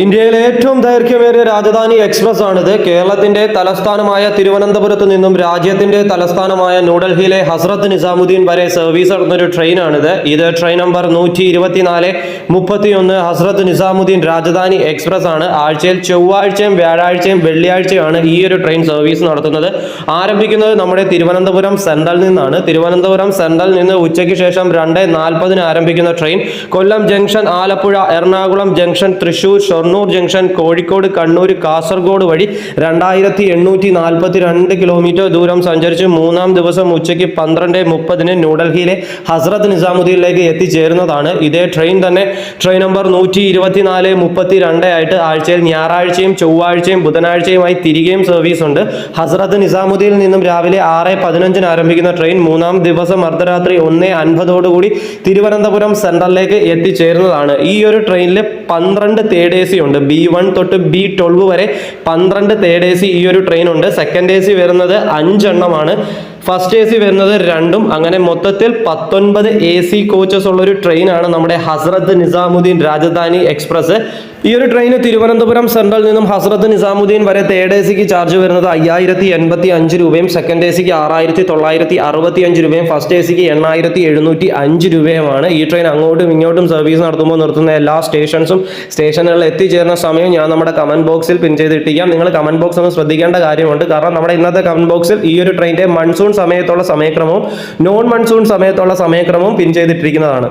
ഇന്ത്യയിലെ ഏറ്റവും ദൈർഘ്യമേറിയ രാജധാനി എക്സ്പ്രസ് ആണിത് കേരളത്തിന്റെ തലസ്ഥാനമായ തിരുവനന്തപുരത്ത് നിന്നും രാജ്യത്തിന്റെ തലസ്ഥാനമായ ന്യൂഡൽഹിയിലെ ഹസ്രത്ത് നിസാമുദ്ദീൻ വരെ സർവീസ് നടത്തുന്ന ഒരു ട്രെയിനാണിത്. ഇത് ട്രെയിൻ നമ്പർ നൂറ്റി ഇരുപത്തിനാല് മുപ്പത്തിയൊന്ന് ഹസ്രത്ത് നിസാമുദ്ദീൻ രാജധാനി എക്സ്പ്രസ് ആണ് ആഴ്ചയിൽ ചൊവ്വാഴ്ചയും വ്യാഴാഴ്ചയും വെള്ളിയാഴ്ചയാണ് ഈ ഒരു ട്രെയിൻ സർവീസ് നടത്തുന്നത്. ആരംഭിക്കുന്നത് നമ്മുടെ തിരുവനന്തപുരം സെൻട്രൽ നിന്നാണ്. തിരുവനന്തപുരം സെൻട്രൽ നിന്ന് ഉച്ചയ്ക്ക് ശേഷം രണ്ട് നാൽപ്പതിന് ആരംഭിക്കുന്ന train Kollam junction Alappuzha Ernakulam junction Thrissur Shoranur junction Kozhikode Kannur Kasaragod വഴി രണ്ടായിരത്തി എണ്ണൂറ്റി നാൽപ്പത്തി രണ്ട് കിലോമീറ്റർ ദൂരം സഞ്ചരിച്ച് മൂന്നാം ദിവസം ഉച്ചയ്ക്ക് പന്ത്രണ്ട് മുപ്പതിന് ന്യൂഡൽഹിയിലെ ഹസ്രത് നിസാമുദ്ദീനിലേക്ക് എത്തിച്ചേരുന്നതാണ്. ഇതേ ട്രെയിൻ തന്നെ ട്രെയിൻ നമ്പർ നൂറ്റി ഇരുപത്തിനാല് മുപ്പത്തി രണ്ട് ആയിട്ട് ആഴ്ചയിൽ ഞായറാഴ്ചയും ചൊവ്വാഴ്ചയും ബുധനാഴ്ചയുമായി തിരികെയും സർവീസ് ഉണ്ട്. ഹസ്രത്ത് നിസാമുദ്ദീനിൽ നിന്നും രാവിലെ ആറ് പതിനഞ്ചിന് ആരംഭിക്കുന്ന ട്രെയിൻ മൂന്നാം ദിവസം അർദ്ധരാത്രി ഒന്ന് അൻപതോടുകൂടി തിരുവനന്തപുരം സെൻട്രലിലേക്ക് എത്തിച്ചേരുന്നതാണ്. ഈ ഒരു ട്രെയിനിൽ പന്ത്രണ്ട് തേഡേഴ്സ് സി ഉണ്ട്. ബി വൺ തൊട്ട് ബി ട്വൽവ് വരെ പന്ത്രണ്ട് തേർഡ് എ സി ഈ ഒരു ട്രെയിൻ ഉണ്ട്. സെക്കൻഡ് എ സി വരുന്നത് അഞ്ചെണ്ണമാണ്. ഫസ്റ്റ് എ സി വരുന്നത് രണ്ടും. അങ്ങനെ മൊത്തത്തിൽ പത്തൊൻപത് എ സി കോച്ചസ് ഉള്ള ഒരു ട്രെയിനാണ് നമ്മുടെ ഹസ്രത്ത് നിസാമുദ്ദീൻ രാജധാനി എക്സ്പ്രസ് ഈ ഒരു ട്രെയിൻ തിരുവനന്തപുരം സെൻട്രൽ നിന്നും ഹസ്രത്ത് നിസാമുദ്ദീൻ വരെ തേർഡ് എ സിക്ക് ചാർജ് വരുന്നത് അയ്യായിരത്തി എൺപത്തി അഞ്ച് രൂപയും സെക്കൻഡ് എ സിക്ക് ആറായിരത്തി തൊള്ളായിരത്തി അറുപത്തി അഞ്ച് രൂപയും ഫസ്റ്റ് എ സിക്ക് എണ്ണായിരത്തി എഴുന്നൂറ്റി അഞ്ച് രൂപയുമാണ്. ഈ ട്രെയിൻ അങ്ങോട്ടും ഇങ്ങോട്ടും സർവീസ് നടത്തുമ്പോൾ നിർത്തുന്ന എല്ലാ സ്റ്റേഷൻസും സ്റ്റേഷനുകളിൽ എത്തിച്ചേർന്ന സമയം ഞാൻ നമ്മുടെ കമന്റ് ബോക്സിൽ പിൻ ചെയ്തിട്ടിരിക്കാം. നിങ്ങൾ കമന്റ് ബോക്സ് ഒന്ന് ശ്രദ്ധിക്കേണ്ട കാര്യമുണ്ട്. കാരണം നമ്മുടെ ഇന്നത്തെ കമന്റ് ബോക്സിൽ ഈ ഒരു ട്രെയിനിന്റെ മൺസൂൺ സമയത്തുള്ള സമയക്രമവും നോൺ മൺസൂൺ സമയത്തുള്ള സമയക്രമവും പിൻ ചെയ്തിട്ടിരിക്കുന്നതാണ്.